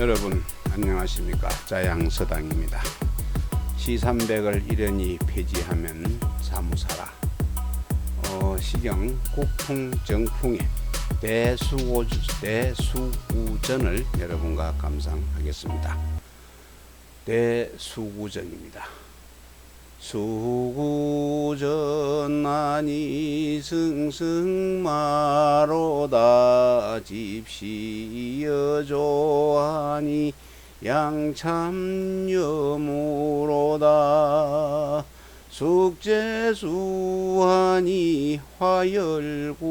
여러분 안녕하십니까? 자양서당입니다. 시삼백을 이련히 폐지하면 사무사라. 어, 시경 국풍 정풍의 대수고, 대수구전을 여러분과 감상하겠습니다. 대수구전입니다. 수구전하니 승승마로 다 집시여 조하니 양참여무로다. 숙제수하니 화열국어로다.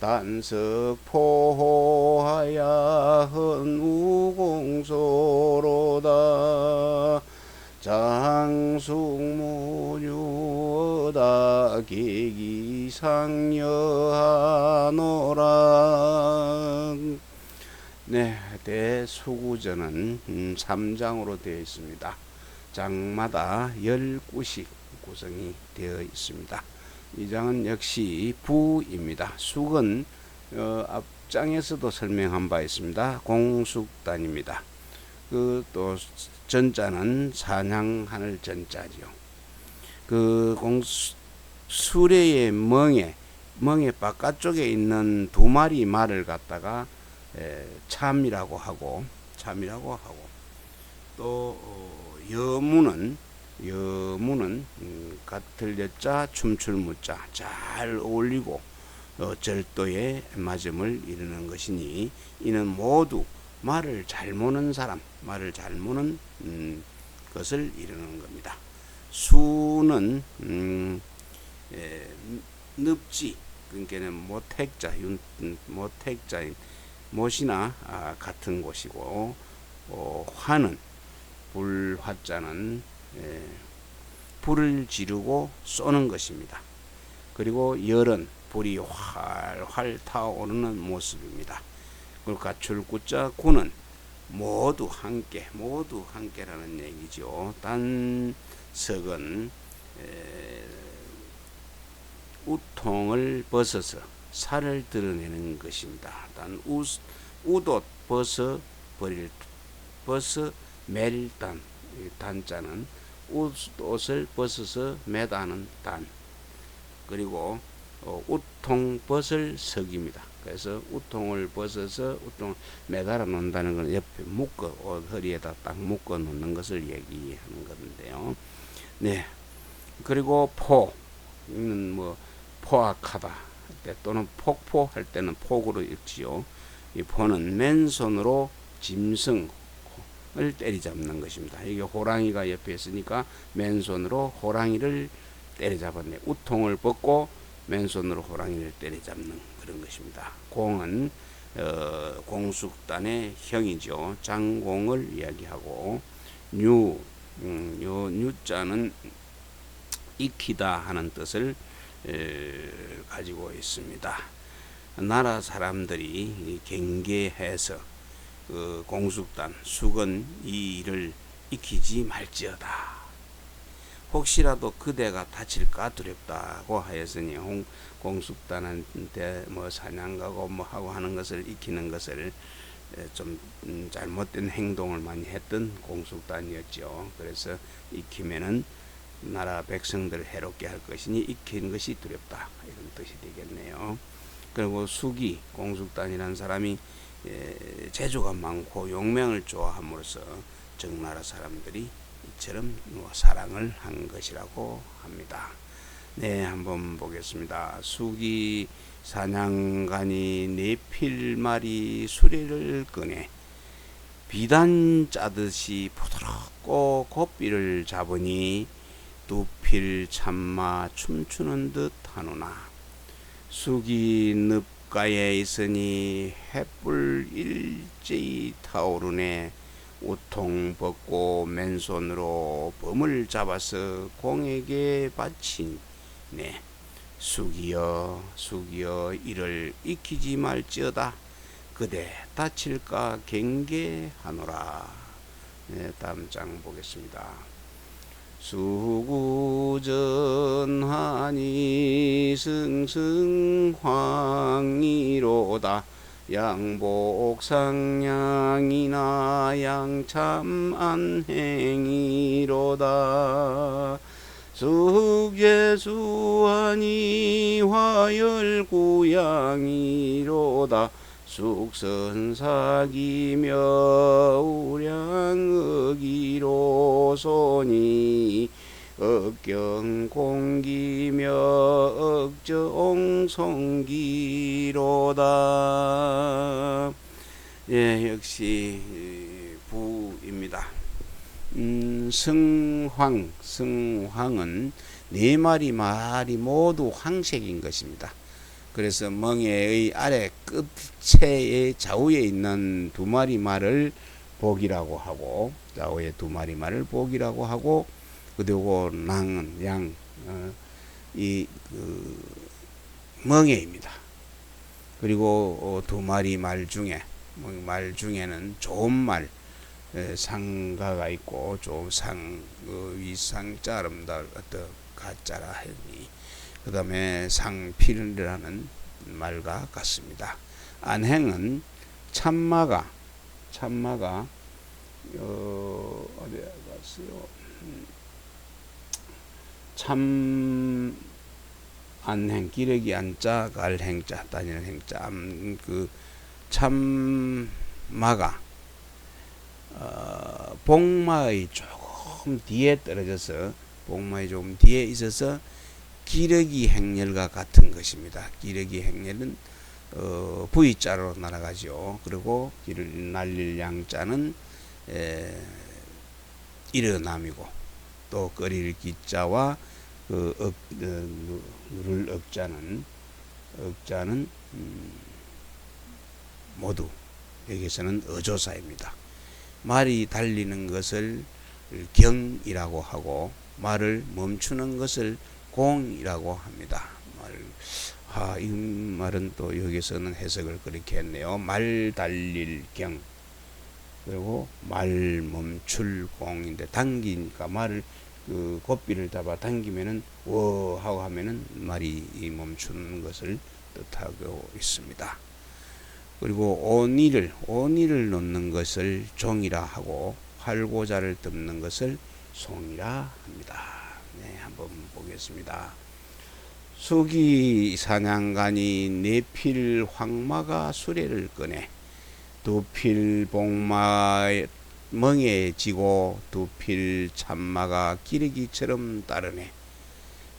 단석포하야 헌우공소로다. 장숙무유 다 계기상여하노라 네, 대수구전은 음, 3장으로 되어 있습니다. 장마다 19씩 구성이 되어 있습니다. 이 장은 역시 부입니다. 숙은 어, 앞장에서도 설명한 바 있습니다. 공숙단입니다. 그 또 전자는 사냥하늘 전자지요. 그 공수 수레의 멍에 멍의 바깥쪽에 있는 두 마리 말을 갖다가 에, 참이라고 하고 참이라고 하고 또 어, 여무는 여무는 음, 같을 여자 춤출 무자 잘 어울리고 어, 절도의 맞음을 이루는 것이니 이는 모두 말을 잘 모는 사람 말을 잘 모는 음, 것을 이루는 겁니다. 수는 음, 에, 늪지 그러니까는 모택자 윤 음, 모택자인 못이나 아, 같은 곳이고 어, 화는 불화자는 에, 불을 지르고 쏘는 것입니다. 그리고 열은 불이 활활 타오르는 모습입니다. 그리고 가출구자 구는 모두 함께 모두 함께라는 얘기죠. 단 석은 에, 우통을 벗어서 살을 드러내는 것입니다. 단 우, 우도 벗어 버릴 벗어 매일 단 단자는 옷을 벗어서 매다는 단 그리고 어, 우통 벗을 석입니다. 그래서 우통을 벗어서 우통 매달아 놓는다는 건 옆에 묶어 옷 허리에다 딱 묶어 놓는 것을 얘기하는 건데요. 네. 그리고 포는 뭐 포악하다 할때 또는 폭포할 때는 폭으로 읽지요. 이 포는 맨손으로 짐승을 때리잡는 것입니다. 이게 호랑이가 옆에 있으니까 맨손으로 호랑이를 때리잡았네. 우통을 벗고 맨손으로 호랑이를 때리잡는 그런 것입니다. 공은 어, 공숙단의 형이죠. 장공을 이야기하고 뉴, 음, 요 뉴자는 익히다 하는 뜻을 에, 가지고 있습니다. 나라 사람들이 경계해서 그 공숙단 숙은 이 일을 익히지 말지어다. 혹시라도 그대가 다칠까 두렵다고 하였으니 홍, 공숙단한테 뭐 사냥 가고 뭐 하고 하는 것을 익히는 것을 좀 음, 잘못된 행동을 많이 했던 공숙단이었죠. 그래서 익히면은 나라 백성들을 해롭게 할 것이니 익히는 것이 두렵다 이런 뜻이 되겠네요. 그리고 수기 공숙단이라는 사람이 재주가 많고 용맹을 좋아함으로써 정나라 사람들이 이처럼 뭐 사랑을 한 것이라고 합니다. 네, 한번 보겠습니다. 수기 사냥간이 네필말이 수레를 꺼내 비단 짜듯이 부드럽고 곱비를 잡으니 두 필 참마 춤추는 듯 하노나. 수기 늪가에 있으니 햇불 일제히 타오르네 우통 벗고 맨손으로 범을 잡아서 공에게 바치네 수기여 수기여 이를 익히지 말지어다. 그대 다칠까 경계하노라. 네, 다음 장 보겠습니다. 수구전하니 승승황이로다. 양복상냥이나 양참안행이로다 숙제수하니 화열구양이로다. 숙선사기며 우량의기로소니 억경공기며 억저옹성기로다. 예 역시 부입니다 음, 성황 성황은 네 마리 말이 모두 황색인 것입니다 그래서 멍에의 아래 끝체의 좌우에 있는 두 마리 말을 복이라고 하고 좌우에 두 마리 말을 복이라고 하고 그리고 낭은 양, 어, 이, 그, 멍에입니다. 그리고 어, 두 마리 말 중에, 뭐말 중에는 좋은 말, 에, 상가가 있고, 좀 상, 어, 위상자 아름다울 어떤 가짜라 했니. 그 다음에 상필이라는 말과 같습니다. 안행은 참마가, 참마가, 어, 어디 갔어요? 음. 참 안행 기러기 안자 갈 행자 다니는 행자 음, 그 참마가 어, 복마의 조금 뒤에 떨어져서 복마의 조금 뒤에 있어서 기러기 행렬과 같은 것입니다. 기러기 행렬은 어, V자로 날아가죠. 그리고 길을 날릴 양자는 에, 일어남이고 또 끓일 기자와 그 억, 어, 누를 억자는 억자는 음, 모두 여기서는 어조사입니다. 말이 달리는 것을 경이라고 하고 말을 멈추는 것을 공이라고 합니다. 말, 아, 이 말은 또 여기서는 해석을 그렇게 했네요. 말 달릴 경. 그리고 말 멈출 공인데 당기니까 말을 그 고삐를 잡아 당기면은 워 하고 하면은 말이 멈추는 것을 뜻하고 있습니다. 그리고 오니를 오니를 놓는 것을 종이라 하고 활고자를 덮는 것을 송이라 합니다. 네, 한번 보겠습니다. 수기 사냥간이 네필 황마가 수레를 꺼내 두필 복마 멍해지고 두필 참마가 기러기처럼 따르네.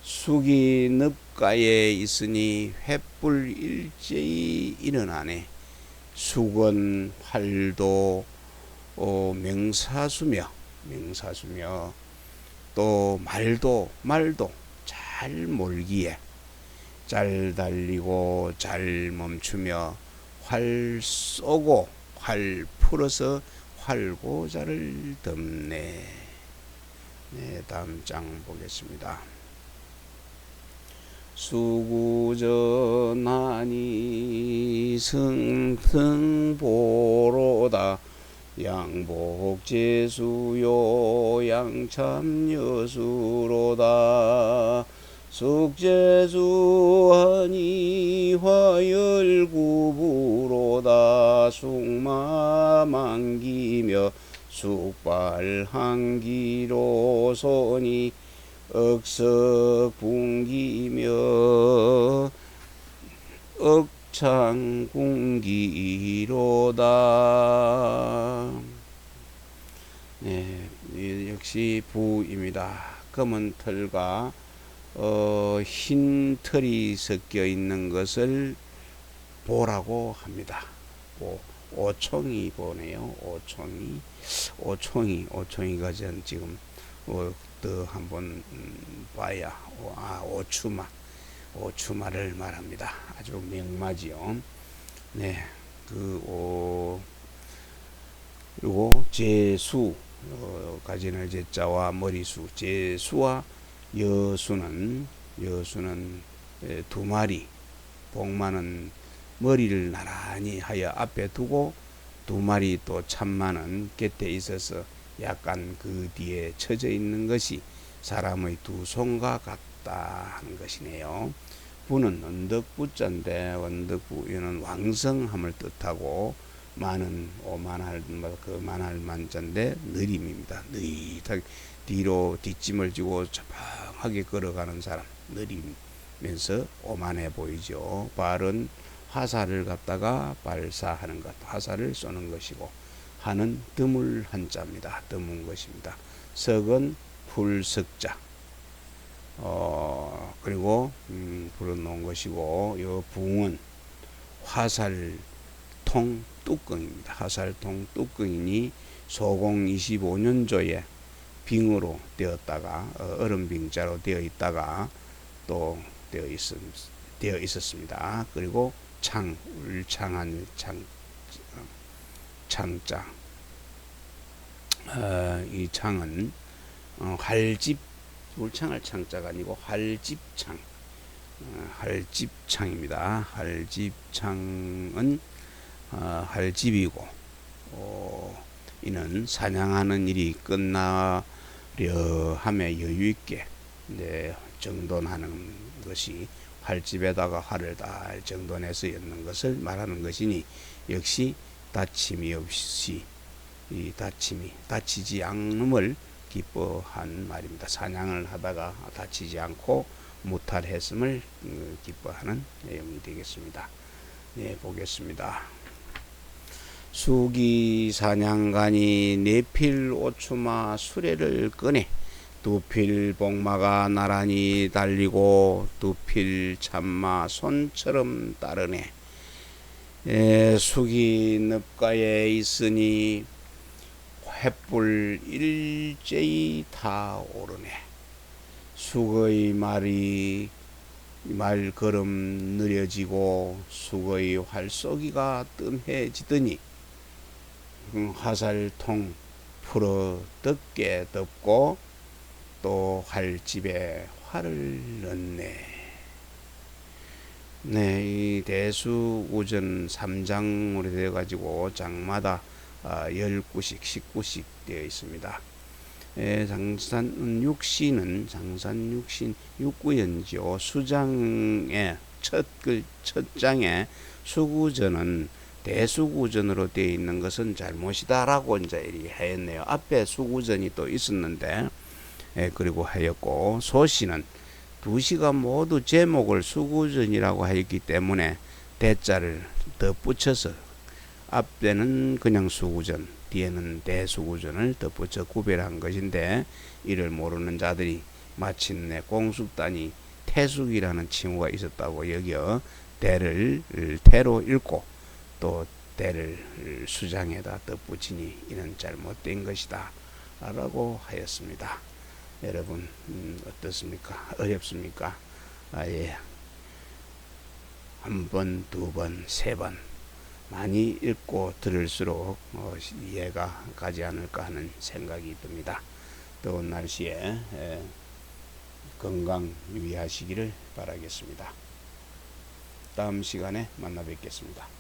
숙이 늪가에 있으니 횃불 일제히 일어나네. 숙은 팔도 어, 명사수며 명사수며 또 말도 말도 잘 몰기에 잘 달리고 잘 멈추며 활 쏘고 활 풀어서 활고자를 덮네. 네, 다음 장 보겠습니다. 수구전하니 승승보로다. 양복제수요 양참여수로다. 숙제수하니 화열구부로다. 숙마만기며 숙발한기로 손이 억석 분기며 억창궁기로다 네, 역시 부입니다. 검은 털과 어, 흰 털이 섞여 있는 것을 보라고 합니다. 보, 오총이 보네요. 오총이, 오총이, 오총이가 전 지금 어, 또 한번 음, 봐야 오, 아 오추마, 오추마를 말합니다. 아주 명마지요. 네, 그 오, 그리고 제수 어, 가지는 제자와 머리수, 제수와 여수는 여수는 두 마리 복마는 머리를 나란히 하여 앞에 두고 두 마리 또 참마는 곁에 있어서 약간 그 뒤에 처져 있는 것이 사람의 두 손과 같다 하는 것이네요. 부는 언덕부자인데 언덕부 이는 왕성함을 뜻하고 많은 오만할 그 만할 만자인데 느림입니다. 느릿하게 뒤로 뒷짐을 지고 자방하게 걸어가는 사람 느리면서 오만해 보이죠. 발은 화살을 갖다가 발사하는 것, 화살을 쏘는 것이고 하는 드물 한자입니다. 드문 것입니다. 석은 풀석자. 어 그리고 음, 불어놓은 것이고 요 붕은 화살통 뚜껑입니다. 화살통 뚜껑이니 소공 25년조에 빙으로 되었다가 어, 얼음 빙자로 되어 있다가 또 되어 있 되어 있었습니다. 그리고 창 울창한 창 창자 어, 이 창은 어, 활집 울창할 창자가 아니고 활집창 어, 활집창입니다. 활집창은 어, 활집이고 어, 이는 사냥하는 일이 끝나려 함에 여유 있게 이제 정돈하는 것이 활집에다가 활을 다 정돈해서 였는 것을 말하는 것이니 역시 다침이 없이 이 다침이 다치지 않음을 기뻐한 말입니다. 사냥을 하다가 다치지 않고 무탈했음을 음, 기뻐하는 내용이 되겠습니다. 네, 보겠습니다. 수기 사냥간이 네필 오추마 수레를 꺼내 두필 복마가 나란히 달리고 두필 참마 손처럼 따르네. 에, 수기 늪가에 있으니 횃불 일제히 다 오르네. 수거의 말이 말걸음 느려지고 수거의 활쏘기가 뜸해지더니 음, 화살통 풀어 덮게 덮고 또 활집에 활을 넣네. 네, 이 대수고전 3장으로 되어 가지고 장마다 아, 10구씩, 19씩 되어 있습니다. 에, 장산 육신은 장산 육신 육구연지요. 수장의 첫, 글, 첫 장에 수구전은 대수구전으로 되어 있는 것은 잘못이다라고 이제 하였네요. 앞에 수구전이 또 있었는데, 에, 그리고 하였고, 소시는 두 시가 모두 제목을 수구전이라고 하였기 때문에 대자를 덧붙여서 앞에는 그냥 수구전, 뒤에는 대수구전을 덧붙여 구별한 것인데 이를 모르는 자들이 마침내 공습단이 태숙이라는 칭호가 있었다고 여겨 대를 태로 읽고 또 대를 수장에다 덧붙이니 이는 잘못된 것이다 라고 하였습니다. 여러분 음, 어떻습니까? 어렵습니까? 아 예 한 번, 두 번, 세 번 많이 읽고 들을수록 어, 이해가 가지 않을까 하는 생각이 듭니다. 더운 날씨에 에, 건강 유의하시기를 바라겠습니다. 다음 시간에 만나 뵙겠습니다.